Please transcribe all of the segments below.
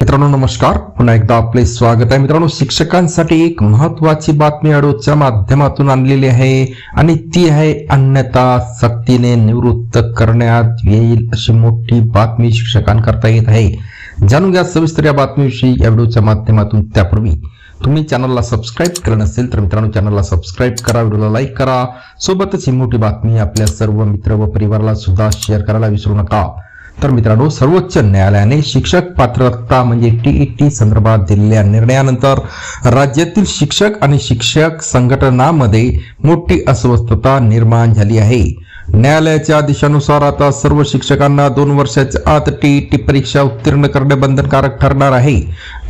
मित्रांनो नमस्कार. पुन्हा एकदा आपले स्वागत आहे. मित्रांनो शिक्षकांसाठी एक महत्वाची बातमी अडोच्या माध्यमातून आणलेली आहे आणि ती आहे अन्यथा सक्तीने निवृत्त करण्यात येईल अशी मोठी बातमी शिक्षकांकरता येत आहे. जाणून घ्या सविस्तर या बातमीविषयी या व्हिडिओच्या माध्यमातून. त्यापूर्वी तुम्ही चॅनलला सबस्क्राईब केलं नसेल तर मित्रांनो चॅनलला सबस्क्राईब करा व्हिडिओला लाईक करा. सोबतच ही मोठी बातमी आपल्या सर्व मित्र व परिवाराला सुद्धा शेअर करायला विसरू नका. तर मित्रांनो सर्वोच्च न्यायालयाने शिक्षक पात्रता म्हणजे टीईटी संदर्भात दिलेल्या निर्णयानंतर राज्यातील शिक्षक आणि शिक्षक संघटनामध्ये मोठी अस्वस्थता निर्माण झाली आहे. न्यायालयाच्या आदेशानुसार आता सर्व शिक्षकांना दोन वर्षाच्या आत टीईटी परीक्षा उत्तीर्ण करणे बंधनकारक ठरणार आहे.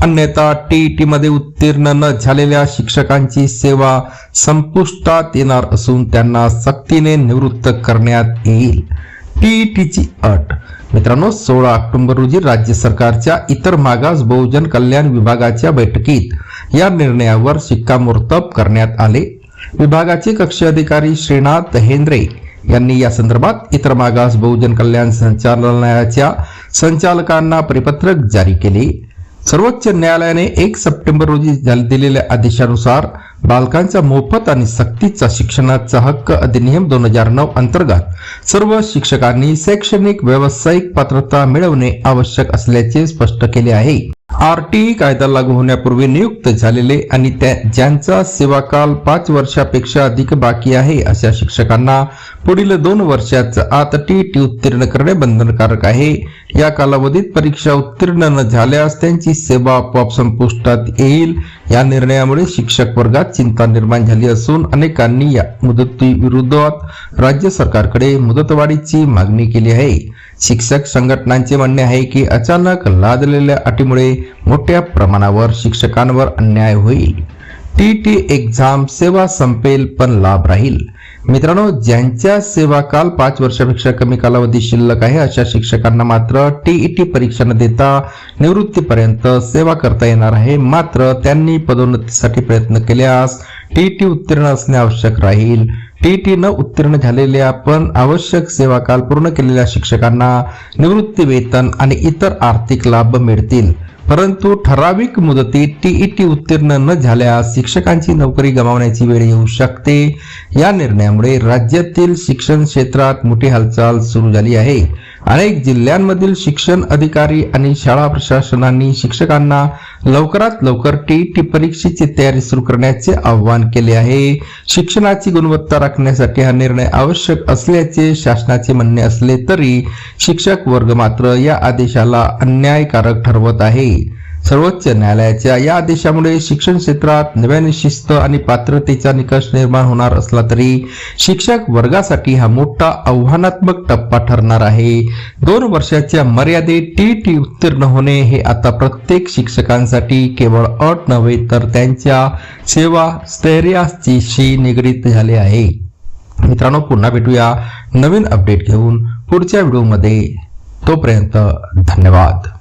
अन्यथा टीईटी मध्ये उत्तीर्ण न झालेल्या शिक्षकांची सेवा संपुष्टात येणार असून त्यांना सक्तीने निवृत्त करण्यात येईल. टीईटीची अट. मित्रांनो सोळा ऑक्टोबर रोजी राज्य सरकारच्या इतर मागास बहुजन कल्याण विभागाच्या बैठकीत या निर्णयावर शिक्कामोर्तब करण्यात आले. विभागाचे कक्ष अधिकारी श्रीनाथ हेंद्रे यांनी या संदर्भात इतर मागास बहुजन कल्याण संचालनालयाच्या संचालकांना परिपत्रक जारी केले. सर्वोच्च न्यायालयाने एक सप्टेंबर रोजी दिलेल्या आदेशानुसार बालकांचा मोफत आणि सक्तीचा शिक्षणाचा हक्क अधिनियम दोन हजार नऊ अंतर्गत सर्व शिक्षकांनी शैक्षणिक व्यावसायिक पात्रता मिळवणे आवश्यक असल्याचे स्पष्ट केले आहे. आरटीई कायदा लागू होण्यापूर्वी नियुक्त झालेले आणि त्या ज्यांचा सेवाकाल पाच वर्षापेक्षा अधिक बाकी आहे अशा शिक्षकांना पुढील दोन वर्षाच्या आत टी टी उत्तीर्ण करणे बंधनकारक आहे. या कालावधीत परीक्षा उत्तीर्ण न झाल्यास त्यांची सेवा आपोआप संपुष्टात येईल. या निर्णयामुळे शिक्षक वर्गात चिंता निर्माण झाली असून अनेकांनी या मुदतीविरोधात राज्य सरकारकडे मुदतवाढीची मागणी केली आहे. शिक्षक संघटनांचे म्हणणे आहे की अचानक लादलेल्या अटीमुळे मोठ्या प्रमाणावर शिक्षकांवर अन्याय होईल. टी टी एक्झाम सेवा संपेल पण लाभ राहील. मित्रांनो ज्यांच्या सेवा काल पाच वर्षापेक्षा कमी कालावधी शिल्लक आहे अशा शिक्षकांना मात्र टीईटी परीक्षा न देता निवृत्तीपर्यंत सेवा करता येणार आहे. मात्र त्यांनी पदोन्नतीसाठी प्रयत्न केल्यास टीईटी उत्तीर्ण असणे आवश्यक राहील. टीटी न उत्तीर्ण झालेल्या पण आवश्यक सेवा काल पूर्ण केलेल्या शिक्षकांना निवृत्ती वेतन आणि इतर आर्थिक लाभ मिळतील. परंतु ठराविक मुदतीत टीईटी उत्तीर्ण न झाल्यास शिक्षकांची नोकरी गमावण्याची वेळ येऊ शकते. या निर्णयामुळे राज्यातील शिक्षण क्षेत्रात मोठी हालचाल सुरू झाली आहे. अनेक जिल्ह्यांमधील शिक्षण अधिकारी आणि शाळा प्रशासनांनी शिक्षकांना लवकरात लवकर टी टी परीक्षेची तयारी सुरू करण्याचे आवाहन केले आहे. शिक्षणाची गुणवत्ता राखण्यासाठी हा निर्णय आवश्यक असल्याचे शासनाचे म्हणणे असले तरी शिक्षक वर्ग मात्र या आदेशाला अन्यायकारक ठरवत आहे. सर्वोच्च न्यायालयाच्या या आदेशामुळे शिक्षण क्षेत्रात नव्याने शिस्त आणि पात्रतेचा निकष निर्माण होणार असला तरी शिक्षक वर्गासाठी हा मोठा आव्हानात्मक टप्पा ठरणार आहे. दोन वर्षाच्या मर्यादेत टी टी उत्तीर्ण होणे हे आता प्रत्येक शिक्षकांसाठी केवळ अट नव्हे तर त्यांच्या सेवा स्थैर्याशी निगडीत झाले आहे. मित्रांनो पुन्हा भेटूया नवीन अपडेट घेऊन पुढच्या व्हिडिओमध्ये. तोपर्यंत धन्यवाद.